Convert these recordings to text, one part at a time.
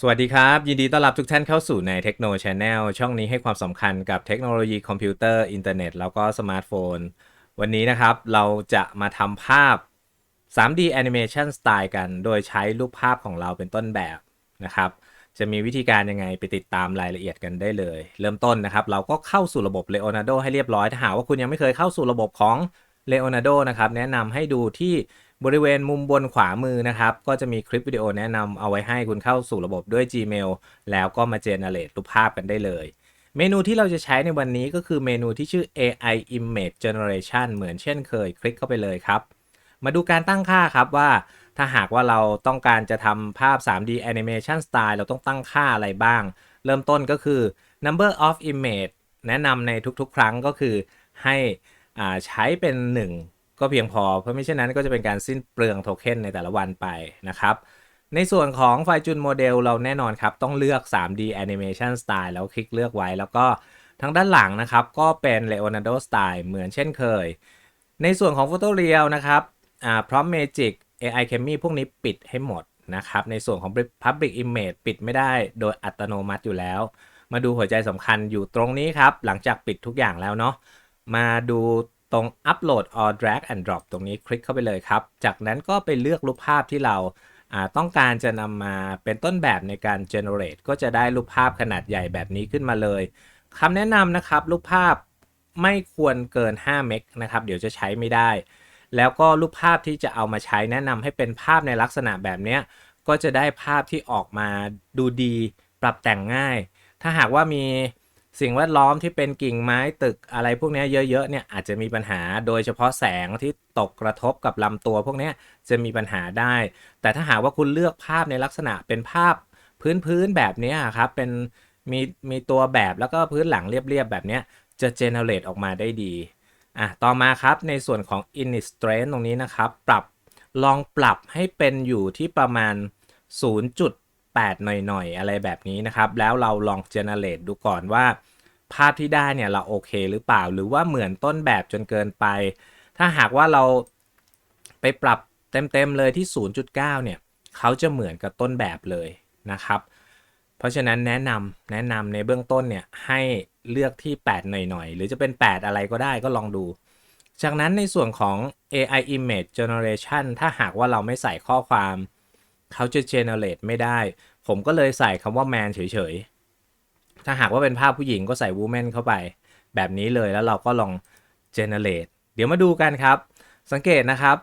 สวัสดีครับ ยินดีต้อนรับทุกท่านเข้าสู่ในเทคโน Channel ช่องนี้ให้ความสำคัญกับเทคโนโลยีคอมพิวเตอร์ อินเทอร์เน็ต แล้วก็สมาร์ทโฟน วันนี้นะครับเราจะมาทำภาพ 3D Animation Style กัน โดยใช้รูปภาพของเราเป็นต้นแบบนะครับ จะมีวิธีการยังไงไปติดตามรายละเอียดกันได้เลย เริ่มต้นนะครับ เราก็เข้าสู่ระบบ Leonardo ให้เรียบร้อย ถ้าหากว่าคุณยังไม่เคยเข้าสู่ระบบของ Leonardo นะครับแนะนำให้ดูที่ บริเวณมุมบนขวามือนะครับ ก็จะมีคลิปวิดีโอแนะนำเอาไว้ให้คุณเข้าสู่ระบบด้วย Gmail แล้วก็มาเจเนเรตรูปภาพกันได้เลย เมนูที่เราจะใช้ในวันนี้ก็คือเมนูที่ชื่อ AI Image Generation เหมือนเช่นเคย คลิกเข้าไปเลยครับ มาดูการตั้งค่าครับว่า ถ้าหากว่าเราต้องการจะทำภาพ 3D Animation Style เราต้องตั้งค่าอะไรบ้าง เริ่มต้นก็คือ number of image แนะนำในทุกๆ ครั้งก็คือให้อ่าใช้เป็น 1 ก็เพียงพอ เพราะไม่เช่นนั้นก็จะเป็นการสิ้นเปลืองโทเค็นในแต่ละวันไปนะครับ ในส่วนของไฟจุนโมเดลเราแน่นอนครับ ต้องเลือก 3D Animation Style แล้วคลิกเลือกไว้ แล้วก็ทางด้านหลังนะครับ ก็เป็น Leonardo Style เหมือนเช่นเคย ในส่วนของ Photo Real นะครับอ่าพร้อม Magic AI c h e m i พวกนี้ปิดให้หมดนะครับ ในส่วนของ Public Image ปิดไม่ได้โดยอัตโนมัติอยู่แล้ว มาดูหัวใจสำคัญอยู่ตรงนี้ครับ หลังจากปิดทุกอย่างแล้วเนาะมาดู ตรง Upload or Drag and Drop ตรงนี้คลิกเข้าไปเลยครับ จากนั้นก็ไปเลือกรูปภาพที่เราต้องการจะนำมาเป็นต้นแบบในการ generate ก็จะได้รูปภาพขนาดใหญ่แบบนี้ขึ้นมาเลยคำแนะนำนะครับ รูปภาพไม่ควรเกิน 5 เมกนะครับ เดี๋ยวจะใช้ไม่ได้ แล้วก็รูปภาพที่จะเอามาใช้แนะนำให้เป็นภาพในลักษณะแบบนี้ก็จะได้ภาพที่ออกมาดูดีปรับแต่งง่าย ถ้าหากว่ามี สิ่งแวดล้อมที่เป็นกิ่งไม้ตึกอะไรพวกนี้เยอะๆเนี่ยอาจจะมีปัญหาโดยเฉพาะแสงที่ตกกระทบกับลำตัวพวกนี้จะมีปัญหาได้ แต่ถ้าหากว่าคุณเลือกภาพในลักษณะเป็นภาพพื้นๆแบบนี้ครับเป็นมีมีตัวแบบแล้วก็พื้นหลังเรียบๆแบบนี้จะเจเนเรตออกมาได้ดีอะต่อมาครับในส่วนของ init strength ตรงนี้นะครับ ปรับลองปรับให้เป็นอยู่ที่ประมาณ 0.8 หน่อยๆ อะไรแบบนี้นะครับ แล้วเราลอง generate ดูก่อนว่า ภาพที่ได้เนี่ยเราโอเคหรือเปล่า หรือว่าเหมือนต้นแบบจนเกินไป ถ้าหากว่าเราไปปรับเต็มๆเลยที่ 0.9 เนี่ยเขาจะเหมือนกับต้นแบบเลยนะครับ เพราะฉะนั้นแนะนำแนะนำในเบื้องต้นเนี่ยให้เลือกที่ 8 หน่อยๆ หรือจะเป็น 8 อะไรก็ได้ก็ลองดู จากนั้นในส่วนของ AI Image Generation ถ้าหากว่าเราไม่ใส่ข้อความ เขาจะ generate ไม่ได้ ผมก็เลยใส่คำว่า man เฉยๆ ถ้าหากว่าเป็นภาพผู้หญิงก็ใส่ woman เข้าไป แบบนี้เลยแล้วเราก็ลอง generate เดี๋ยวมาดูกันครับ สังเกตนะครับ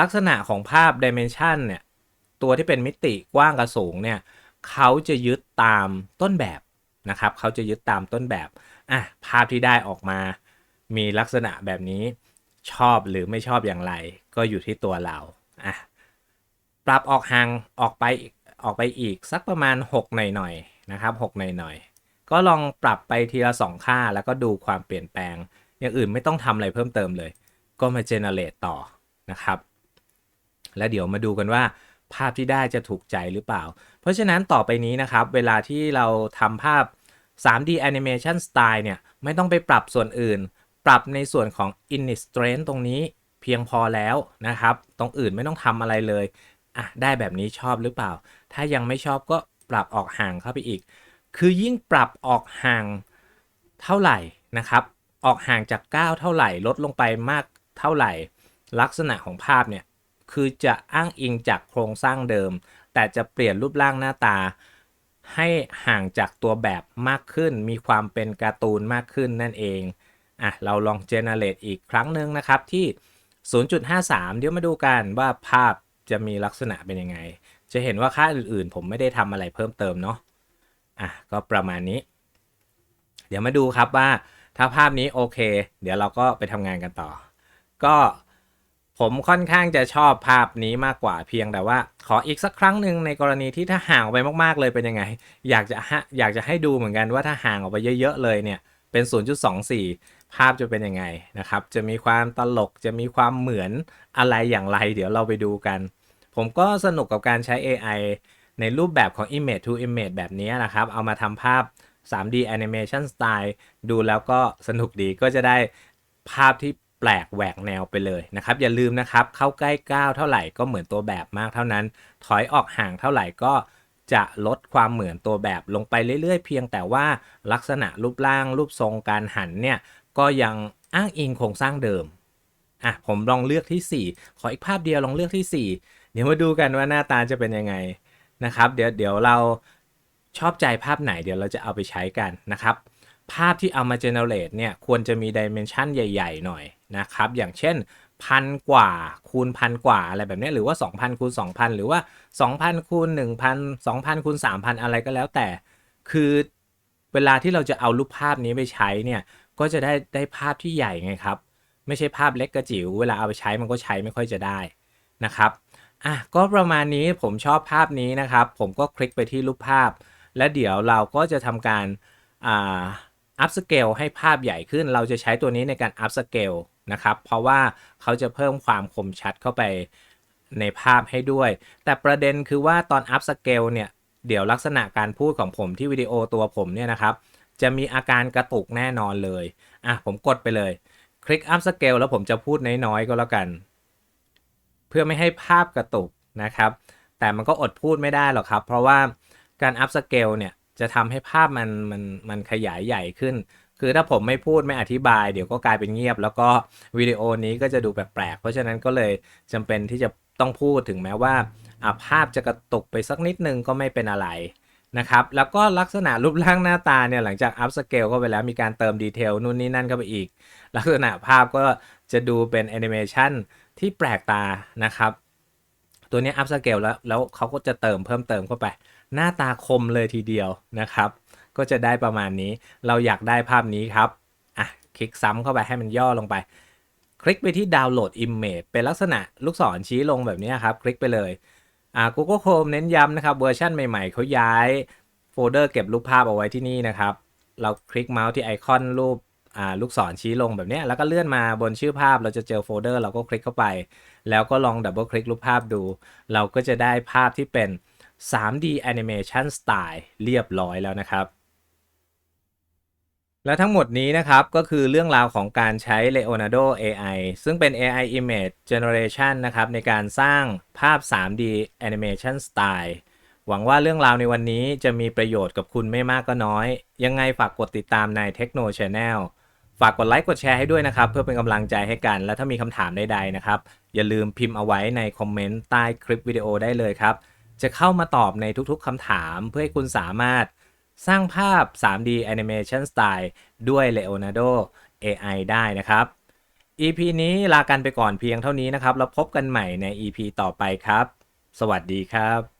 ลักษณะของภาพ dimension เนี่ย ตัวที่เป็นมิติกว้างกับสูงเนี่ยเขาจะยึดตามต้นแบบนะครับเขาจะยึดตามต้นแบบอะภาพที่ได้ออกมา มีลักษณะแบบนี้ชอบหรือไม่ชอบอย่างไร ก็อยู่ที่ตัวเราอะปรับออกห่างออกไปออกไปอีกสักประมาณ 6 หน่อยๆนะครับ 6 หน่อยๆ ก็ลองปรับไปทีละ 2 ค่า แล้วก็ดูความเปลี่ยนแปลง อย่างอื่นไม่ต้องทำอะไรเพิ่มเติมเลย ก็มาเจเนเรตต่อนะครับ แล้วเดี๋ยวมาดูกันว่า ภาพที่ได้จะถูกใจหรือเปล่า เพราะฉะนั้นต่อไปนี้นะครับ เวลาที่เราทำภาพ 3D Animation Style เนี่ย ไม่ต้องไปปรับส่วนอื่น ปรับในส่วนของ Init Strength ตรงนี้เพียงพอแล้วนะครับ ตรงอื่นไม่ต้องทำอะไรเลยอะได้แบบนี้ชอบหรือเปล่า ถ้ายังไม่ชอบก็ปรับออกห่างเข้าไปอีก คือยิ่งปรับออกห่างเท่าไหร่นะครับ ออกห่างจาก 9 เท่าไหร่ ลดลงไปมากเท่าไหร่ ลักษณะของภาพเนี่ยคือจะอ้างอิงจากโครงสร้างเดิม แต่จะเปลี่ยนรูปร่างหน้าตา ให้ห่างจากตัวแบบมากขึ้น มีความเป็นการ์ตูนมากขึ้นนั่นเองอะเราลอง generate อีกครั้งหนึ่งนะครับที่ 0.53 เดี๋ยวมาดูกันว่าภาพจะมีลักษณะเป็นยังไง จะเห็นว่าค่าอื่นๆ ผมไม่ได้ทำอะไรเพิ่มเติมเนาะ อะก็ประมาณนี้ เดี๋ยวมาดูครับว่าถ้าภาพนี้โอเค เดี๋ยวเราก็ไปทำงานกันต่อ ก็ผมค่อนข้างจะชอบภาพนี้มากกว่าเพียงแต่ว่า ขออีกสักครั้งหนึ่งในกรณีที่ถ้าห่างออกไปมากๆเลยเป็นยังไง อยากจะอยากจะให้ดูเหมือนกันว่าถ้าห่างออกไปเยอะ ๆ เลยเนี่ยเป็น 0.24 ภาพจะเป็นยังไงนะครับ จะมีความตลกจะมีความเหมือนอะไรอย่างไร เดี๋ยวเราไปดูกัน ผมก็สนุกกับการใช้ AI ในรูปแบบของ Image to Image แบบนี้นะครับ เอามาทำภาพ 3D Animation Style ดูแล้วก็สนุกดีก็จะได้ภาพที่แปลกแหวกแนวไปเลยนะครับ อย่าลืมนะครับ เข้าใกล้9เท่าไหร่ก็เหมือนตัวแบบมากเท่านั้น ถอยออกห่างเท่าไหร่ก็จะลดความเหมือนตัวแบบลงไปเรื่อยๆ เพียงแต่ว่าลักษณะรูปร่างรูปทรงการหันเนี่ย ก็ยังอ้างอิงโครงสร้างเดิมอะผมลองเลือกที่ 4 ขออีกภาพเดียวลองเลือกที่ 4 เดี๋ยวมาดูกันว่าหน้าตาจะเป็นยังไง นะครับ เดี๋ยวเดี๋ยวเราชอบใจภาพไหนเดี๋ยวเราจะเอาไปใช้กันนะครับ ภาพที่เอามา generate เนี่ยควรจะมีดิเมนชันใหญ่ ๆ หน่อยนะครับ อย่างเช่นพันกว่าคูณพันกว่าอะไรแบบนี้หรือว่า 2,000คูณ2,000 หรือว่า 2,000คูณ1,000 2,000คูณ3,000 อะไรก็แล้วแต่ คือเวลาที่เราจะเอารูปภาพนี้ไปใช้เนี่ยก็จะได้ได้ภาพที่ใหญ่ไงครับ ไม่ใช่ภาพเล็กกระจิ๋วเวลาเอาไปใช้มันก็ใช้ไม่ค่อยจะได้นะครับ อะก็ประมาณนี้ผมชอบภาพนี้นะครับ ผมก็คลิกไปที่รูปภาพ และเดี๋ยวเราก็จะทำการอ่าอัพสเกลให้ภาพใหญ่ขึ้น เราจะใช้ตัวนี้ในการอัพสเกลนะครับ เพราะว่าเขาจะเพิ่มความคมชัดเข้าไปในภาพให้ด้วย แต่ประเด็นคือว่าตอนอัพสเกลเนี่ย เดี๋ยวลักษณะการพูดของผมที่วิดีโอตัวผมเนี่ยนะครับ จะมีอาการกระตุกแน่นอนเลย อะผมกดไปเลย คลิกอัพสเกลแล้วผมจะพูดน้อยๆก็แล้วกัน พื่อไม่ให้ภาพกระตุกนะครับ แต่มันก็อดพูดไม่ได้หรอกครับ เพราะว่าการอัพสเกลเนี่ยจะทำให้ภาพมันมันมันขยายใหญ่ขึ้น คือถ้าผมไม่พูดไม่อธิบาย เดี๋ยวก็กลายเป็นเงียบ แล้วก็วิดีโอนี้ก็จะดูแปลกๆเพราะฉะนั้นก็เลยจำเป็นที่จะต้องพูดถึงแม้ว่าภาพจะกระตุกไปสักนิดนึงก็ไม่เป็นอะไรนะครับ แล้วก็ลักษณะรูปร่างหน้าตาเนี่ยหลังจากอัพสเกลเข้าไปแล้วมีการเติมดีเทลนู่นนี่นั่นเข้าไปอีก ลักษณะภาพก็จะดูเป็นแอนิเมชัน ที่แปลกตานะครับ ตัวนี้อัพสเกลแล้วแล้วเขาก็จะเติมเพิ่มเติมเข้าไป หน้าตาคมเลยทีเดียวนะครับ ก็จะได้ประมาณนี้เราอยากได้ภาพนี้ครับอะคลิกซ้ำเข้าไปให้มันย่อลงไป คลิกไปที่ดาวน์โหลด Image เป็นลักษณะลูกศรชี้ลงแบบนี้ครับ คลิกไปเลยอ่า Google Chrome เน้นย้ำนะครับเวอร์ชันใหม่ๆเขาย้ายโฟลเดอร์เก็บรูปภาพเอาไว้ที่นี่นะครับ เราคลิกเมาส์ที่ไอคอนรูป ลูกศรชี้ลงแบบนี้แล้วก็เลื่อนมาบนชื่อภาพเราจะเจอโฟลเดอร์เราก็คลิกเข้าไป แล้วก็ลองดับเบิลคลิกรูปภาพดู เราก็จะได้ภาพที่เป็น 3D Animation Style เรียบร้อยแล้วนะครับ และทั้งหมดนี้นะครับก็คือเรื่องราวของการใช้ Leonardo AI ซึ่งเป็น AI Image Generation นะครับในการสร้างภาพ 3D Animation Style หวังว่าเรื่องราวในวันนี้จะมีประโยชน์กับคุณไม่มากก็น้อย ยังไงฝากกดติดตามใน Techno Channel ฝากกดไลค์กดแชร์ให้ด้วยนะครับ เพื่อเป็นกำลังใจให้กัน และถ้ามีคำถามใดๆนะครับ อย่าลืมพิมพ์เอาไว้ในคอมเมนต์ใต้คลิปวิดีโอได้เลยครับ จะเข้ามาตอบในทุกๆคำถามเพื่อให้คุณสามารถสร้างภาพ 3D Animation Style ด้วย Leonardo AI ได้นะครับ EP นี้ลากันไปก่อนเพียงเท่านี้นะครับ แล้วพบกันใหม่ใน EP ต่อไปครับ สวัสดีครับ